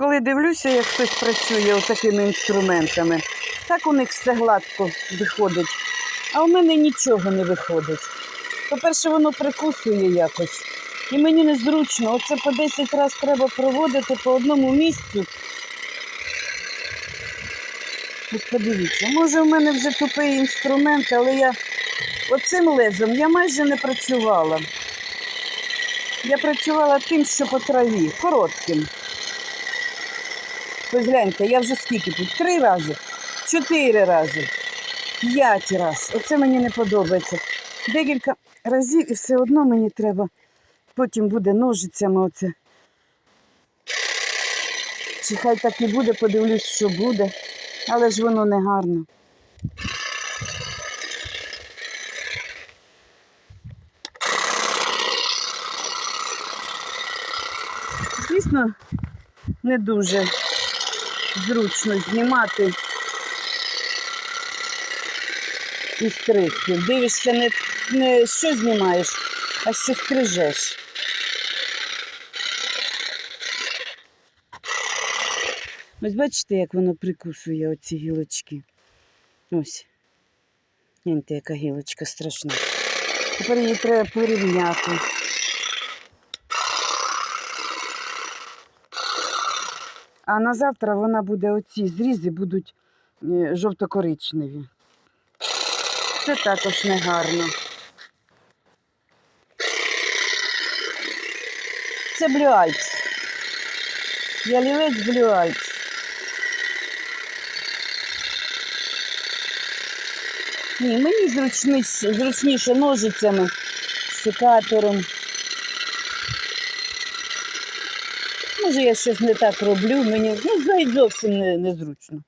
коли дивлюся, як хтось працює такими інструментами, так у них все гладко виходить. А у мене нічого не виходить. По-перше, воно прикусує якось. І мені незручно. Оце по 10 разів треба проводити по одному місцю. Ось подивіться, може, в мене вже тупий інструмент, але я оцим лезом я майже не працювала. Я працювала тим, що по траві, коротким. Ось гляньте, я вже скільки тут? Три рази, чотири рази, п'ять разів. Оце мені не подобається. Декілька разів і все одно мені треба. Потім буде ножицями оце. Чи хай так і буде, подивлюсь, що буде. Але ж воно не гарно. Звісно, не дуже зручно знімати і стригти. Дивишся, не, не що знімаєш, а що стрижеш. Ось бачите, як воно прикусує оці гілочки. Ось. Гляньте, яка гілочка страшна. Тепер її треба порівняти. А на завтра вона буде, оці зрізи будуть е, жовто-коричневі. Це також негарно. Це блюальц. Ялівець блюальц. Ні, мені зручніше, зручніше ножицями, секатором. Може, я щось не так роблю, мені ну, навіть зовсім не, незручно.